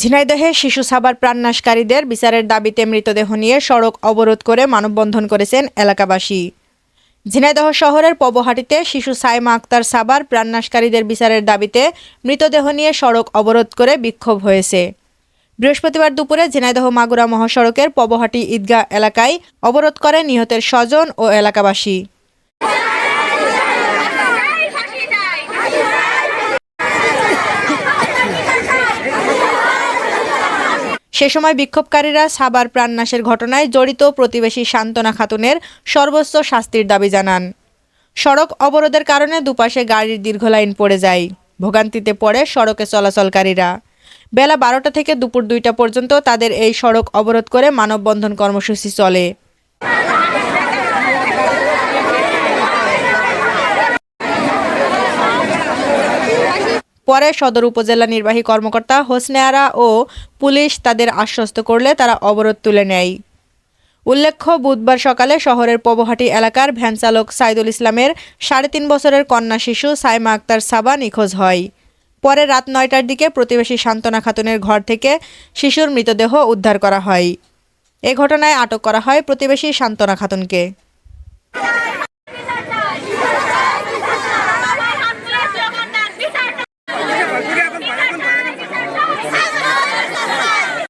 ঝিনাইদহে শিশু সাবার প্রাণনাশকারীদের বিচারের দাবিতে মৃতদেহ নিয়ে সড়ক অবরোধ করে মানববন্ধন করেছেন এলাকাবাসী। ঝিনাইদহ শহরের পবহাটিতে শিশু সাইমা আক্তার সাবার প্রাণনাশকারীদের বিচারের দাবিতে মৃতদেহ নিয়ে সড়ক অবরোধ করে বিক্ষোভ হয়েছে। বৃহস্পতিবার দুপুরে ঝিনাইদহ মাগুরা মহাসড়কের পবহাটি ঈদগাহ এলাকায় অবরোধ করে নিহতের স্বজন ও এলাকাবাসী। সে সময় বিক্ষোভকারীরা সাবার প্রাণনাশের ঘটনায় জড়িত প্রতিবেশী সান্ত্বনা খাতুনের সর্বোচ্চ শাস্তির দাবি জানান। সড়ক অবরোধের কারণে দুপাশে গাড়ির দীর্ঘ লাইন পড়ে যায়। ভোগান্তিতে পড়ে সড়কে চলাচলকারীরা। বেলা বারোটা থেকে দুপুর দুইটা পর্যন্ত তাদের এই সড়ক অবরোধ করে মানববন্ধন কর্মসূচি চলে। পরে সদর উপজেলা নির্বাহী কর্মকর্তা হোসনে আরা ও পুলিশ তাদের আশ্বস্ত করলে তারা অবরোধ তুলে নেয়। উল্লেখ্য, বুধবার সকালে শহরের পবহাটি এলাকার ভ্যানচালক সাইদুল ইসলামের সাড়ে তিন বছরের কন্যা শিশু সাইমা আক্তার সাবা নিখোঁজ হয়। পরে রাত নয়টার দিকে প্রতিবেশী সান্ত্বনা খাতুনের ঘর থেকে শিশুর মৃতদেহ উদ্ধার করা হয়। এ ঘটনায় আটক করা হয় প্রতিবেশী সান্ত্বনা খাতুনকে।